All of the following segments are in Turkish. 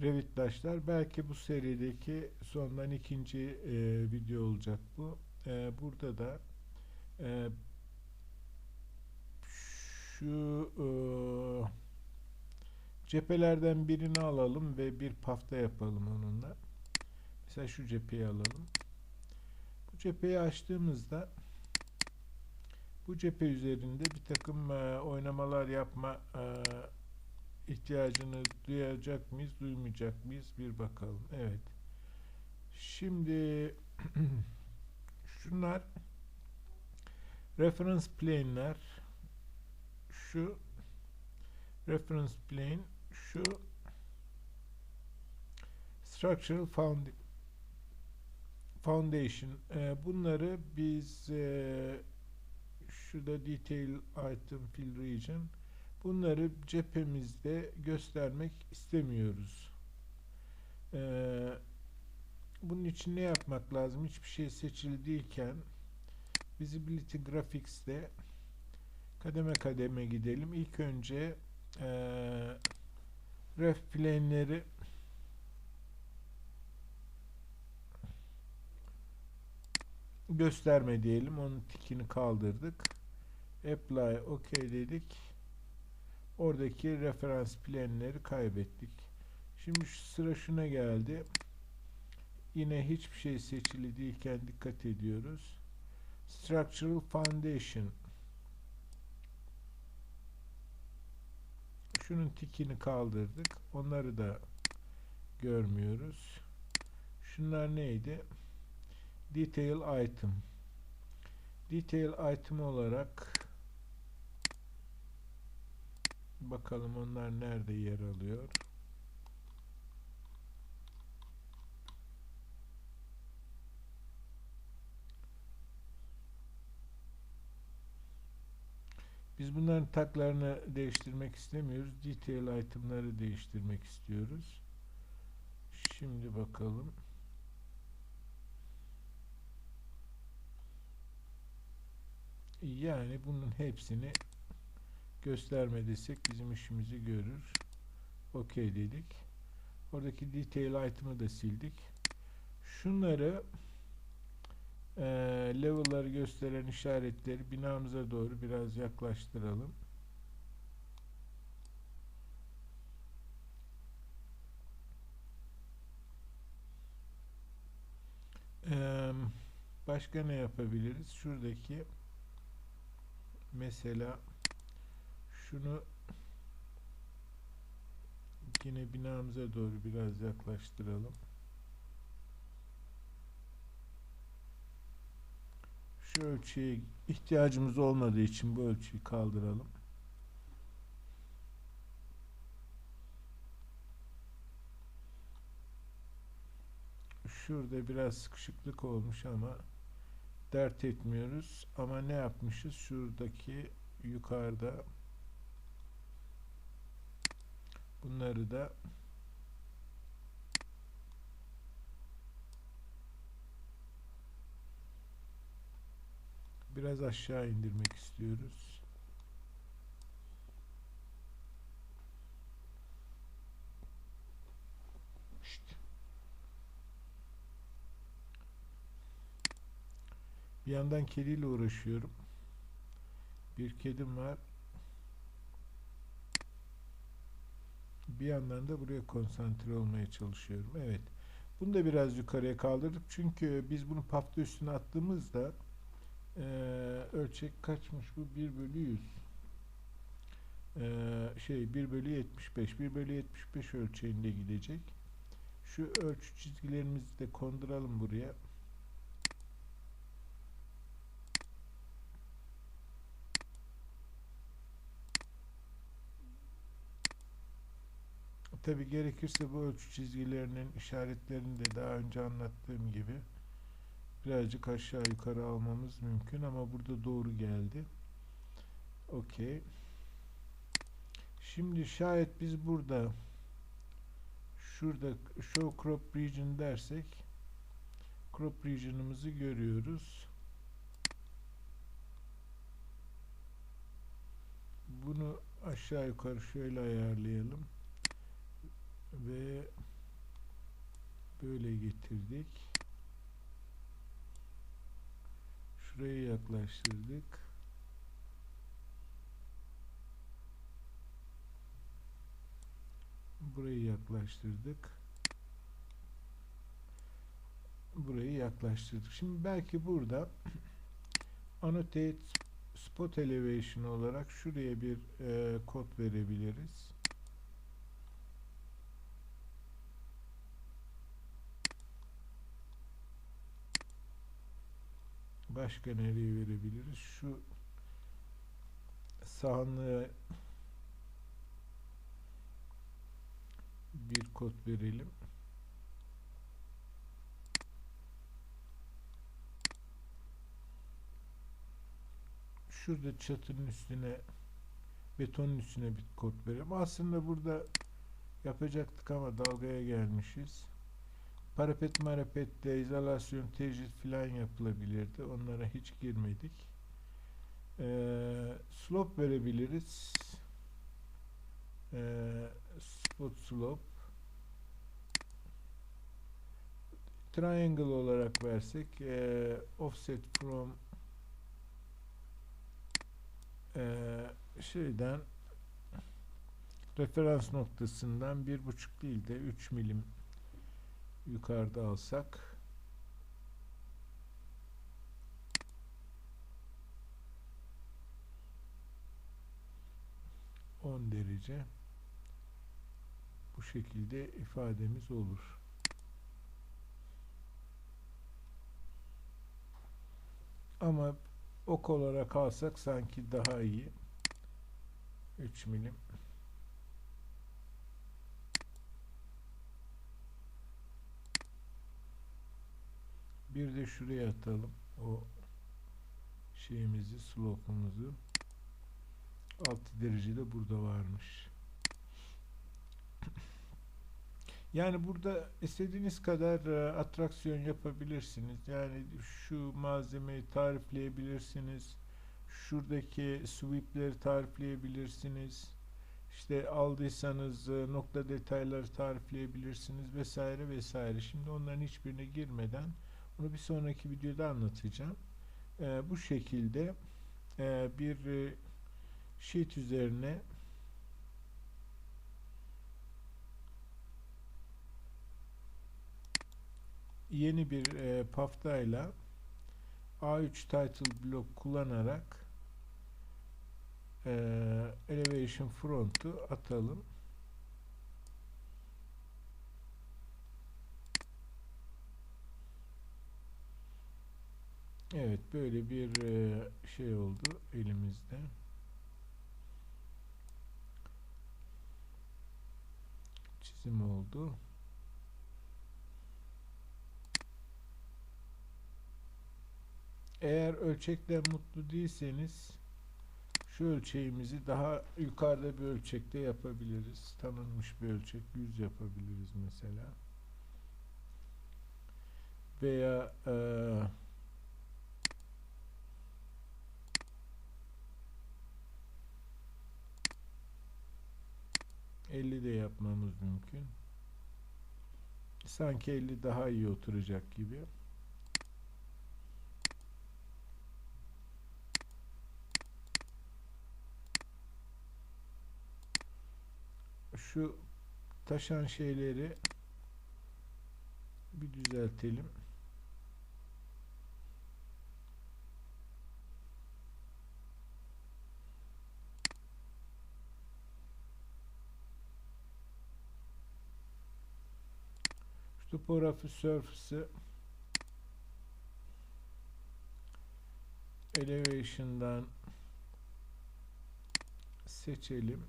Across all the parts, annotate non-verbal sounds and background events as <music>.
Revitlaşlar. Belki bu serideki sondan ikinci e, video olacak bu. E, burada da e, şu e, cephelerden birini alalım ve bir pafta yapalım onunla. Mesela şu cepheyi alalım. Bu cepheyi açtığımızda bu cephe üzerinde bir takım e, oynamalar yapma e, ihtiyacını duyacak mıyız, duymayacak mıyız bir bakalım. Evet. Şimdi <clears throat> şunlar reference plane'ler şu reference plane şu structural found foundation e, bunları biz e, şurada detail item fill region bunları cephemizde göstermek istemiyoruz. Ee, bunun için ne yapmak lazım? Hiçbir şey seçili değilken Visibility Graphics'te kademe kademe gidelim. İlk önce e, ref plane'leri gösterme diyelim. Onun tikini kaldırdık. Apply OK dedik. Oradaki referans planları kaybettik. Şimdi sıra şuna geldi. Yine hiçbir şey seçili değilken dikkat ediyoruz. Structural Foundation. Şunun tikini kaldırdık. Onları da görmüyoruz. Şunlar neydi? Detail Item. Detail Item olarak Bakalım onlar nerede yer alıyor. Biz bunların taklarını değiştirmek istemiyoruz. Detail itemları değiştirmek istiyoruz. Şimdi bakalım. Yani bunun hepsini gösterme desek bizim işimizi görür. OK dedik. Oradaki detail item'ı da sildik. Şunları e, level'ları gösteren işaretleri binamıza doğru biraz yaklaştıralım. Ee, başka ne yapabiliriz? Şuradaki mesela şunu yine binamıza doğru biraz yaklaştıralım. Şu ölçüye ihtiyacımız olmadığı için bu ölçüyü kaldıralım. Şurada biraz sıkışıklık olmuş ama dert etmiyoruz. Ama ne yapmışız? Şuradaki yukarıda Bunları da biraz aşağı indirmek istiyoruz. Bir yandan kediyle uğraşıyorum. Bir kedim var. Bir yandan da buraya konsantre olmaya çalışıyorum. Evet. Bunu da biraz yukarıya kaldırdık. Çünkü biz bunu pafta üstüne attığımızda e, ölçek kaçmış bu? 1 bölü 100. E, şey 1 bölü 75. 1 bölü 75 ölçeğinde gidecek. Şu ölçü çizgilerimizi de konduralım buraya. Tabi gerekirse bu ölçü çizgilerinin işaretlerini de daha önce anlattığım gibi birazcık aşağı yukarı almamız mümkün ama burada doğru geldi. Okey. Şimdi şayet biz burada şurada show crop region dersek crop region'ımızı görüyoruz. Bunu aşağı yukarı şöyle ayarlayalım ve böyle getirdik. Şurayı yaklaştırdık. Burayı yaklaştırdık. Burayı yaklaştırdık. Şimdi belki burada <clears throat> annotate spot elevation olarak şuraya bir e, kod verebiliriz. Başka nereye verebiliriz? Şu sahanlığa bir kod verelim. Şurada çatının üstüne betonun üstüne bir kod verelim. Aslında burada yapacaktık ama dalgaya gelmişiz. Parapet marapette izolasyon, tecrit filan yapılabilirdi. Onlara hiç girmedik. Ee, slope verebiliriz. Ee, spot slope. Triangle olarak versek e, offset from e, şeyden referans noktasından bir buçuk değil de 3 milim yukarıda alsak on derece bu şekilde ifademiz olur. Ama ok olarak alsak sanki daha iyi. 3 milim. Bir de şuraya atalım. O şeyimizi, slope'umuzu. 6 derecede burada varmış. <clears throat> Yani burada istediğiniz kadar e, atraksiyon yapabilirsiniz. Yani şu malzemeyi tarifleyebilirsiniz. Şuradaki sweepleri tarifleyebilirsiniz. İşte aldıysanız e, nokta detayları tarifleyebilirsiniz vesaire vesaire. Şimdi onların hiçbirine girmeden bunu bir sonraki videoda anlatacağım. E, bu şekilde e, bir e, sheet üzerine yeni bir e, paftayla A3 title block kullanarak e, elevation front'u atalım. Evet böyle bir e, şey oldu elimizde. Çizim oldu. Eğer ölçekten mutlu değilseniz şu ölçeğimizi daha yukarıda bir ölçekte yapabiliriz. Tanınmış bir ölçek 100 yapabiliriz mesela. Veya eee 50 de yapmamız mümkün. Sanki 50 daha iyi oturacak gibi. Şu taşan şeyleri bir düzeltelim. Topography Surface'ı Elevation'dan seçelim.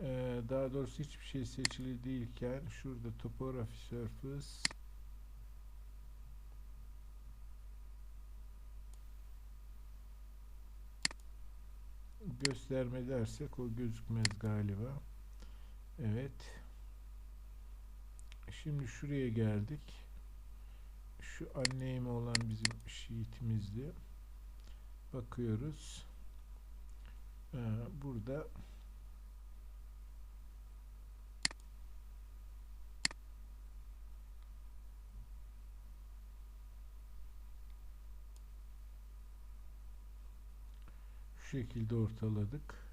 Ee, daha doğrusu hiçbir şey seçili değilken şurada Topography Surface gösterme dersek o gözükmez galiba. Evet. Şimdi şuraya geldik. Şu anneyime olan bizim şiitimizdi. Bakıyoruz. Ee, burada şu şekilde ortaladık.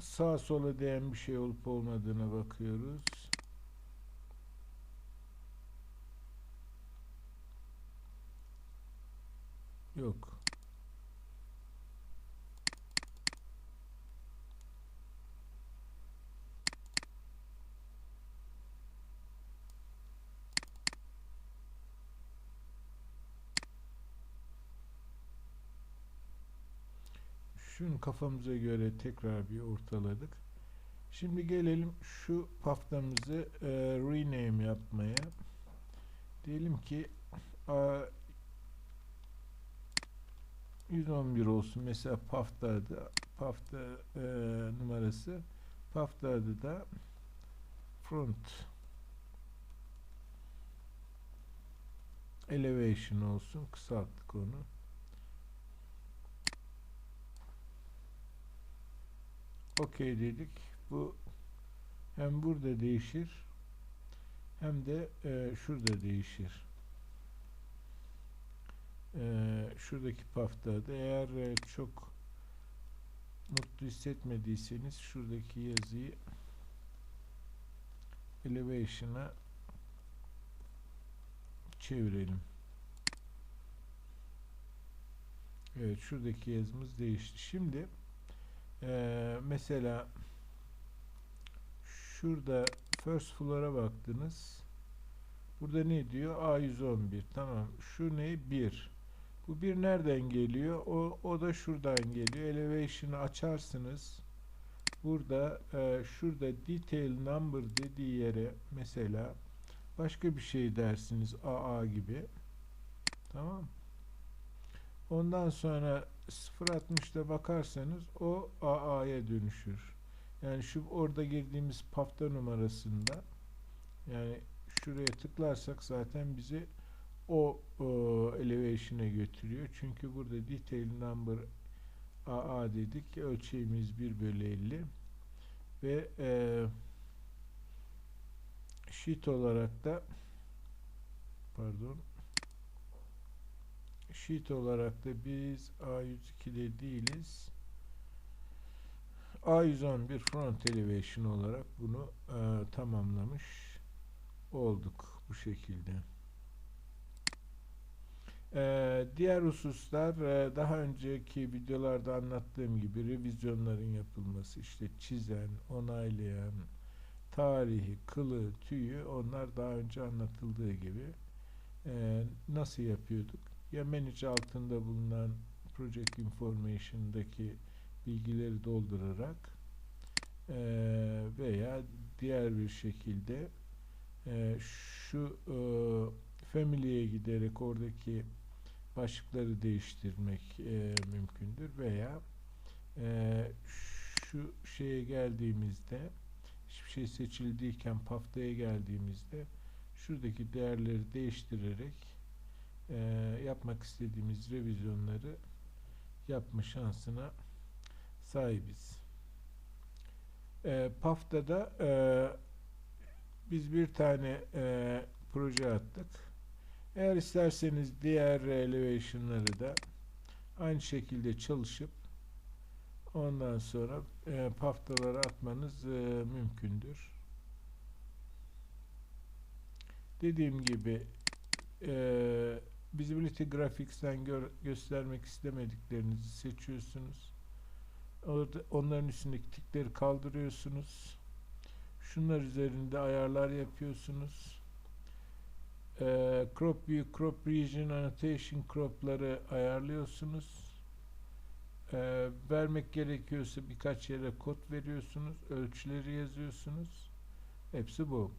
Sağa sola değen bir şey olup olmadığına bakıyoruz. Yok. Şunu kafamıza göre tekrar bir ortaladık. Şimdi gelelim şu paftamızı e, rename yapmaya. Diyelim ki a, 111 olsun. Mesela pafta adı, pafta e, numarası. Pafta adı da front elevation olsun. Kısalttık onu. OK dedik. Bu hem burada değişir hem de e, şurada değişir. E, şuradaki pafta da eğer e, çok mutlu hissetmediyseniz şuradaki yazıyı elevation'a çevirelim. Evet şuradaki yazımız değişti. Şimdi ee, mesela şurada first floor'a baktınız. Burada ne diyor? A111. Tamam. Şu ne? 1. Bu bir nereden geliyor? O, o da şuradan geliyor. Elevation'ı açarsınız. Burada e, şurada detail number dediği yere mesela başka bir şey dersiniz. AA gibi. Tamam Ondan sonra 0.60'da bakarsanız o AA'ya dönüşür. Yani şu orada girdiğimiz pafta numarasında yani şuraya tıklarsak zaten bizi o, o elevation'a götürüyor. Çünkü burada detail number AA dedik. Ölçeğimiz 1 bölü 50 ve e, sheet olarak da pardon sheet olarak da biz A102'de değiliz. A111 front elevation olarak bunu e, tamamlamış olduk bu şekilde. Ee, diğer hususlar e, daha önceki videolarda anlattığım gibi revizyonların yapılması işte çizen, onaylayan, tarihi, kılı, tüyü onlar daha önce anlatıldığı gibi e, nasıl yapıyorduk? Ya manage altında bulunan project information'daki bilgileri doldurarak e, veya diğer bir şekilde e, şu e, family'ye giderek oradaki başlıkları değiştirmek e, mümkündür. Veya e, şu şeye geldiğimizde hiçbir şey seçildiyken paftaya geldiğimizde şuradaki değerleri değiştirerek e, yapmak istediğimiz revizyonları yapma şansına sahibiz. E, PAF'ta e, biz bir tane e, proje attık. Eğer isterseniz diğer elevation'ları da aynı şekilde çalışıp ondan sonra e, paftalara atmanız e, mümkündür. Dediğim gibi e, Visibility Graphics'ten gö göstermek istemediklerinizi seçiyorsunuz. Orada onların üstündeki tikleri kaldırıyorsunuz. Şunlar üzerinde ayarlar yapıyorsunuz. Ee, crop View, Crop Region, Annotation crop'ları ayarlıyorsunuz. Ee, vermek gerekiyorsa birkaç yere kod veriyorsunuz. Ölçüleri yazıyorsunuz. Hepsi bu.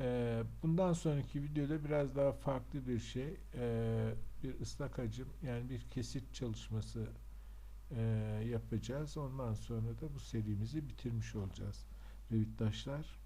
Ee, bundan sonraki videoda biraz daha farklı bir şey, ee, bir ıslak hacim yani bir kesit çalışması ee, yapacağız. Ondan sonra da bu serimizi bitirmiş olacağız. Revitdaşlar.